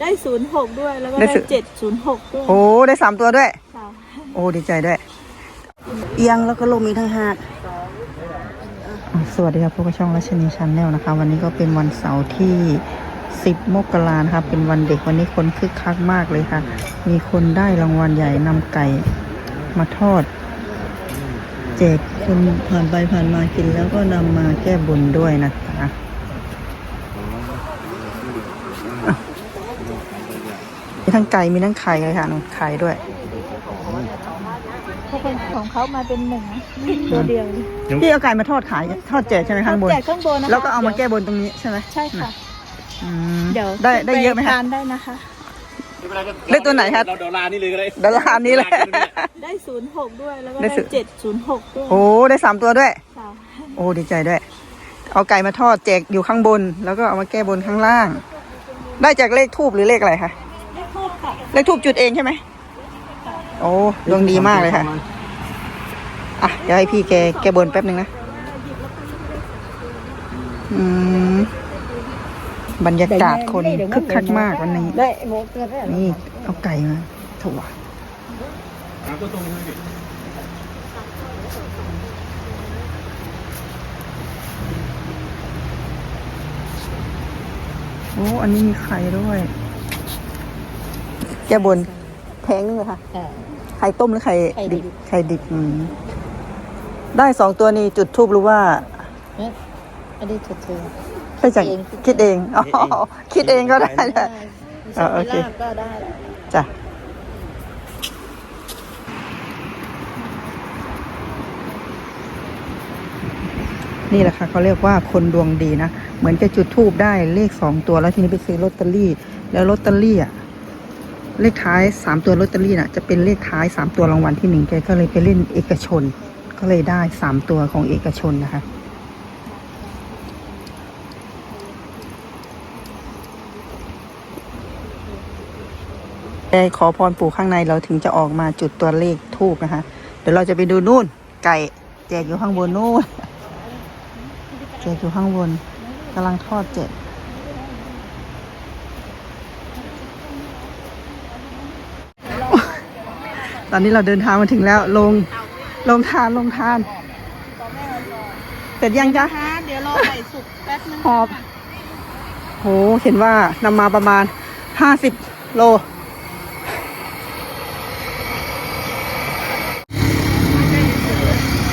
ได้ศูนย์หกด้วยแล้วก็ได้ได้ศูนย์ เจ็ดศูนย์หกด้วยโอ้ได้สามตัวด้วย ค่ะโอ้ดีใจด้วย เอียงแล้วก็ลมมีทั้งหากอะสวัสดีครับพวกบช่องราชนีชันแนลนะคะ วันนี้ก็เป็นวันเสาร์ที่ 10 มกรานะคะเป็นวันเด็กวันนี้คนคึกคักมากเลยค่ะ มีคนได้รางวัลใหญ่นำไก่มาทอด แจกคนผ่านไปผ่านมากินแล้วก็นำมาแก้บนด้วยนะคะอะ มีทั้งไก่มีทั้งไข่เลยค่ะนู่นไข่ด้วยเพราะคนของเขามาเป็นหนึ่งนะตัวเดียวพี่เอาไก่มาทอดขายทอดแจกใช่ไหมข้างบนแจกข้างบนนะคะแล้วก็เอามาแก้บนตรงนี้ใช่ไหมใช่ค่ะอืมเดี๋ยวได้ได้เยอะไหมปคะทานได้นะคะได้ตัวไหนครับเราดอลลาร์นี่เลยก็ได้ดอลลาร์นี้เลย ได้ศูนย์หกด้วย แล้วก็ได้ได้ศูนย์เจ็ดศูนย์หกด้วย โอ้ ได้สามตัวด้วยค่ะโอ้ ดีใจด้วย เอาไก่มาทอดแจกอยู่ข้างบน แล้วก็เอามาแก้บนข้างล่าง ได้จากเลขทูบหรือเลขอะไรคะได้โทษค่ะ เลขทูบจุดเองใช่ไหมโอ้ดวงดีมากเลยค่ะ อะ เดี๋ยวให้พี่แกแกบนแป๊บหนึ่งนะ อืม บรรยากาศคนคึกคักมากวันนี้ นี่ เอาไก่มาถวายถามตัวตรงนี้โอ้ อันนี้มีไข่ด้วย แกบนแพงเลยค่ะไข่ต้มหรือไข่ดิบ ไข่ดิบอืมได้สองตัวนี้จุดทูบรู้ว่าอันนี้ถูกถูกใช่จังคิดเองอ๋อคิดเองก็ได้ได้อ่าโอเค ลาบก็ได้แล้วจ้ะนี่แหละค่ะเขาเรียกว่าคนดวงดีนะ เหมือนจะจุดทูบได้เลขสองตัวแล้วทีนี้ไปซื้อลอตเตอรี่ แล้วลอตเตอรี่อะ เลขท้ายสามตัวลอตเตอรี่น่ะจะเป็นเลขท้ายสามตัวรางวัลที่หนึ่งแกก็เลยไปเล่นเอกชน ก็เลยได้สามตัวของเอกชนนะคะได้ขอพรปู่ข้างในเราถึงจะออกมาจุดตัวเลขทูบนะคะ เดี๋ยวเราจะไปดูนู่น ไก่แจกอยู่ข้างบนนู่นแจกอยู่ข้างบนกำลังทอดแจก ตอนนี้เราเดินทางมาถึงแล้วลงลงทานลงทานเสร็จยังจ๊ะค่ะเดี๋ยวรอไก่สุกแป๊บนึงหอบ โหเห็นว่านำมาประมาณ50โล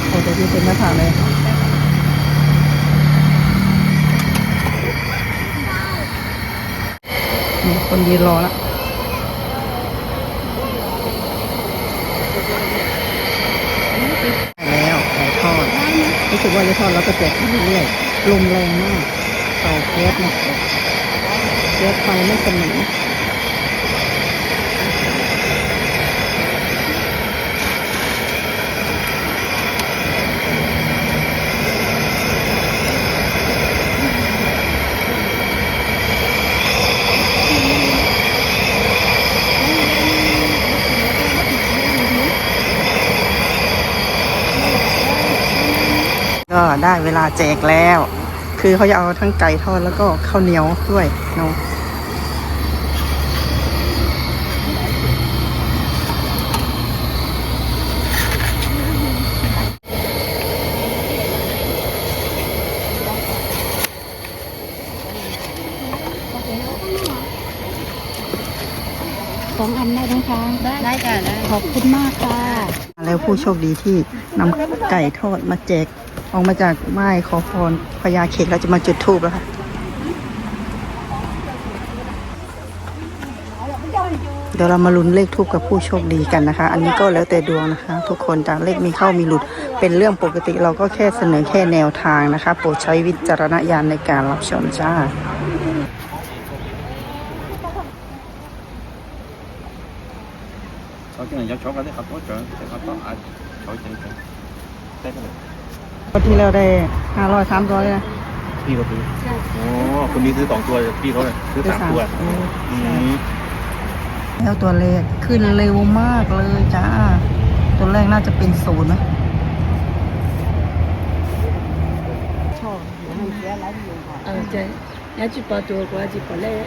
โอ้แต่ที่เป็นหน้าผากเลยนี่คนยืนรอละแล้วไก่ทอด รู้สึกว่าจะทอดแล้วก็แจกเรื่อยๆลมแรงมากเตาแก๊สนะแก๊สไฟไม่สนิท ก็ได้เวลาแจกแล้ว คือเขาจะเอาทั้งไก่ทอดแล้วก็ข้าวเหนียวด้วยเนาะสองอันได้ทั้งค้างได้ได้จ้ะได้ขอบคุณมากค่ะ แล้วผู้โชคดีที่นำไก่ทอดมาแจก ออกมาจากไม้ขอพรพญาเขตเราจะมาจุดธูปแล้วค่ะเดี๋ยวเรามาลุ้นเลขทูปกับผู้โชคดีกันนะคะ อันนี้ก็แล้วแต่ดวงนะคะ ทุกคนจากเลขมีเข้ามีหลุด เป็นเรื่องปกติเราก็แค่เสนอแค่แนวทางนะคะ โปรดใช้วิจารณญาณในการรับชมจ้าเราที่ไหนยักษ์ช็อกกันได้ครับพ่อเจอแต่ครับต้องอาจช็อกจริงๆได้กันเลยก็ที่แล้วได้ห้าร้อยสามร้อยนะพี่ก็ซื้อโอ้คนนี้ซื้อสองตัวพี่เขาเลยซื้อสามตัวเอออืมแล้วตัวเลขขึ้นเร็วมากเลยจ้า ตัวแรกน่าจะเป็นศูนย์ไหมเออเจ๊ยาจิปอตัวกว่าจิปอเล่ต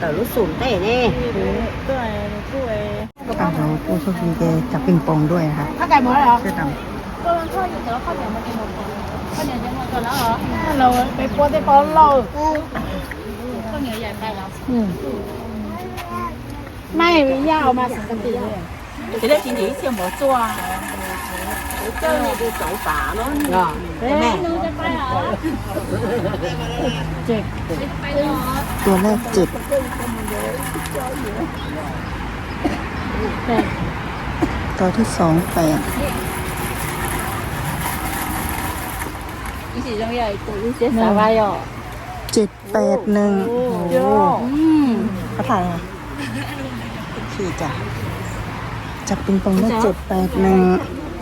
tờ lúc sùn tệ nè ด้วยด้วยอะเราผู้โชคดีแกจับปิงปองด้วยนะคะ Thác cài mới hả? เสื้อดก็มันท อดอยู่แต่ว่าข้าวเหนียวมันจะหมดก่อนข้าวเหนียวจะหมดก่อนแล้วเหรอเราไปปวดไปปอนเราข้าวเหนียวใหญ่ไปแล้วไม่ย่าเอามาสังกติเลยจะได้กินอีกเสี่ยงหมูจั่วเจ้าเนี่ยดูสองฝาเนาะแม่หนูจะไปเหรอเจ็บไปเหรอตัวแรกเจ็ดตัวที่สองแปด 一起扔要一一些沙发哟。 เจ็ดแปดหนึ่งโอ้โห 嗯， เขาถ่ายอ่ะขี่จ้ะจับปิงปองได้เจ็ดแปดหนึ่ง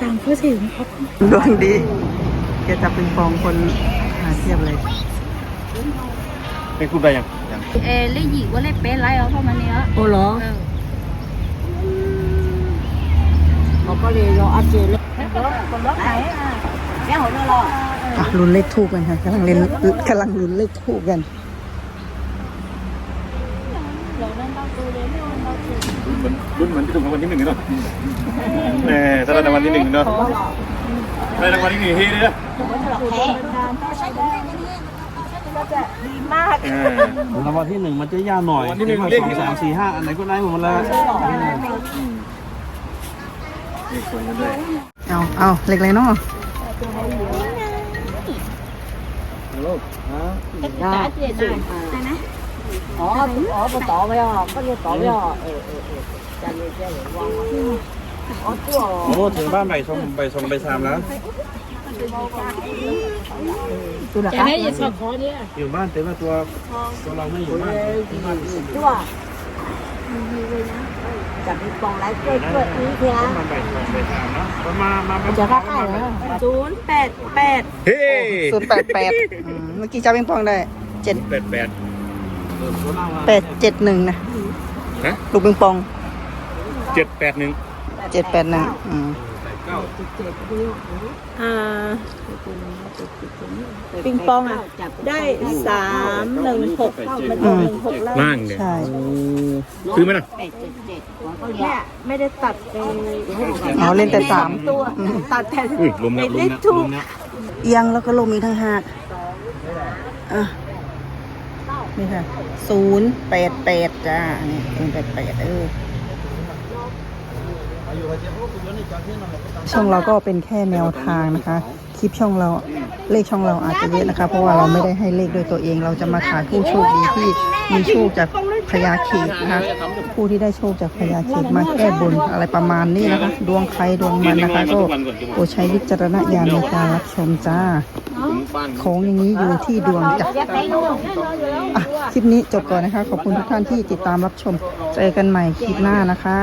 长不ถึงครับ ดวงดีแกจับปิงปองคนหาเทียบเลย เป็นคุณได้ยังยัง เอเลขหญิงว่าเลขเป๊ะไรเอาเข้ามาเนี้ย โอ้เหรอ เออ เขาก็เลยรออาเจนเลยคนรถไหนอ่ะแค่หัวเราร ออะลุ้นเลขทูกกันค่ะกำลังเล่นกำลังลุ้นเลขทูกกันรุ่นเหมือนที่ถูกรางวัลที่หนึ่งเนาะแหมถ้าได้รางวัลที่หนึ่งเนาะได้รางวัลที่หนึ่งเฮ้เลยนะแพ้เออรางวัลที่หนึ่งมันจะยากหน่อยรางวัลที่หนึ่งสเลของสามสี่ห้าอันไหนก็ได้หมดแล้วนี่สวยกันด้วยเอาเอาเลขอะไรเนาะ ได้อ๋ออ๋อต่อไปอะก็เรียกต่อไปอะเออเออเออจะเรียกแค่หรือว่าอ๋อตัวโอ้ถึงบ้านใบสองใบสองใบสามแล้วแกให้ยินสอบคอเนี่ยอยู่บ้านแต่ว่าตัวตัวเราไม่อยู่บ้านตัว จับมีปองไร้กล้วยกล้วยนี้เพียงมาใบสองใบสามแล้วก็มามามาจะค่าค่ายเหรอศูนย์แปดแปดเฮ้ศูนย์แปดแปดเมื่อกี้จับปิงปองได้เจ็ดแปดแปดแปดเจ็ดหนึ่งนะฮะลูกปิงปองเจ็ดแปดหนึ่งเจ็ดแปดหนึ่งอืม อ่า ปิงปองอะได้สามหนึ่งหกมันตรงหนึ่งหกแล้วล่างเนี่ยใช่คือไหมนะแปดเจ็ดเจ็ดก็แม่ไม่ได้ตัดไปเอาเล่นแต่สาม ตัว ตัดแต่อุ้ยลมแล้วลมเลแล้วถูกเอียงแล้วก็ลมอีกทั้งหากอะ นี่ค่ะ ศูนย์แปดแปดจ้า นี่ศูนย์แปดแปดเออ ช่องเราก็เป็นแค่แนวทางนะคะ คลิปช่องเราเลขช่องเราอาจจะเยอะนะคะ เพราะว่าเราไม่ได้ให้เลขโดยตัวเอง เราจะมาถ่ายผู้โชคดีที่มีโชคจากพญาเขตนะคะ ผู้ที่ได้โชคจากพญาเขตมาแก้บนอะไรประมาณนี้นะคะ ดวงใครดวงมันนะคะ ก็โปรดใช้วิจารณญาณในการรับชมจ้า ของอย่างนี้อยู่ที่ดวงจ้ะอะคลิปนี้จบก่อนนะคะ ขอบคุณทุกท่านที่ติดตามรับชม เจอกันใหม่คลิปหน้านะคะ